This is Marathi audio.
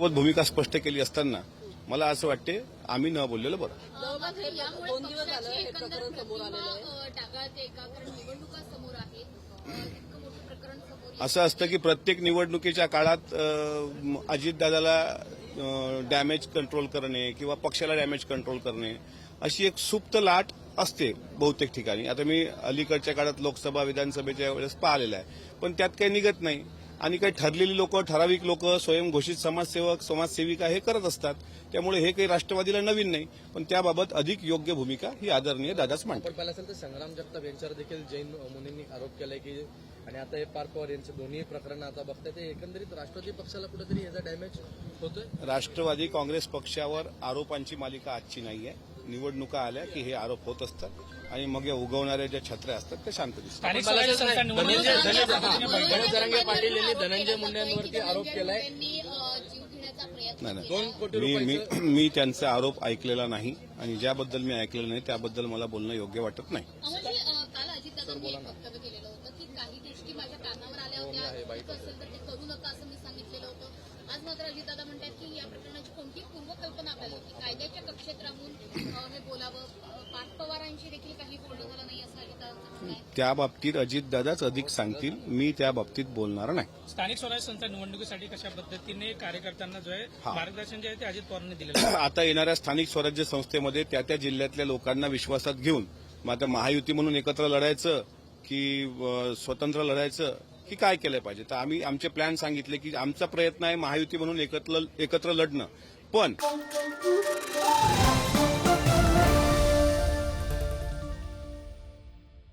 सोबत भूमिका स्पष्ट केली असताना मला असं वाटते आम्ही न बोललेलं बरं. दोन दिवस झालं हे प्रकरण समोर आलेलं आहे. असं असतं की प्रत्येक निवडणुकीच्या काळात अजितदादाला डॅमेज कंट्रोल करणे किंवा पक्षाला डॅमेज कंट्रोल करणे अशी एक सुप्त लाट असते बहुतेक ठिकाणी. आता मी अलीकडच्या काळात लोकसभा विधानसभेच्या वेळेस पाहिलेलं आहे. पण त्यात काही निघत नाही. आणि काही ठरलेली लोक ठराविक लोक स्वयंघोषित समाजसेवक समाजसेविका हे करत असतात. त्यामुळे हे काही राष्ट्रवादीला नवीन नाही पण त्याबाबत अधिक योग्य भूमिका ही आदरणीय दादाच मांडतात. असेल तर संग्राम जगताप यांच्यावर देखील जैन मुनींनी आरोप केलाय की आणि आता हे पार्थ पवार यांचे दोन्ही प्रकरण आता बघताय ते एकंदरीत राष्ट्रवादी पक्षाला कुठेतरी याचा डॅमेज होतोय? राष्ट्रवादी काँग्रेस पक्षावर आरोपांची मालिका आजची नाही आहे निवडणुका आल्या की हे आरोप होत असतात आणि मग या उगवणाऱ्या ज्या छत्र्या असतात त्या शांत दिसतात. धनंजय पाटील यांनी आरोप धनंजय केला मुंडेंवरती आरोप केलाय. नाही, मी मी रुपयाचं मी त्यांचा आरोप ऐकलेला नाही आणि ज्याबद्दल मी ऐकलेलं नाही त्याबद्दल मला बोलणं योग्य वाटत नाही. अमोलजी, अ, काल अजितदादांनी एक वक्तव्य केलेलं होतं की काही गोष्टी माझ्या कानावर आल्या होत्या. चूक असेल तर ते करू नका असं मी सांगितलेलं होतं. आज मात्र अजितदादा म्हणतात की या प्रकरणाची कोणती पूर्वकल्पना आपल्याला होती? कायद्याच्या कक्षेत राहून हे बोलावं पार्थ पवारांशी देखील काही बोलणं झालं नाही असं त्या बाबतीत अजितदादाच अधिक सांगतील. मी त्या बाबतीत बोलणार नाही. स्थानिक स्वराज्य संस्था निवडणुकीसाठी कशा पद्धतीने कार्यकर्त्यांना जो आहे हा. मार्गदर्शन जे आहे ते अजित पवारांनी दिलेलं आहे. आता येणाऱ्या स्थानिक स्वराज्य संस्थेमध्ये त्या त्या जिल्ह्यातल्या लोकांना विश्वासात घेऊन मग आता महायुती म्हणून एकत्र लढायचं की स्वतंत्र लढायचं की काय केलं पाहिजे? तर आम्ही आमचे प्लॅन सांगितले की आमचा प्रयत्न आहे महायुती म्हणून एकत्र एकत्र लढणं. पण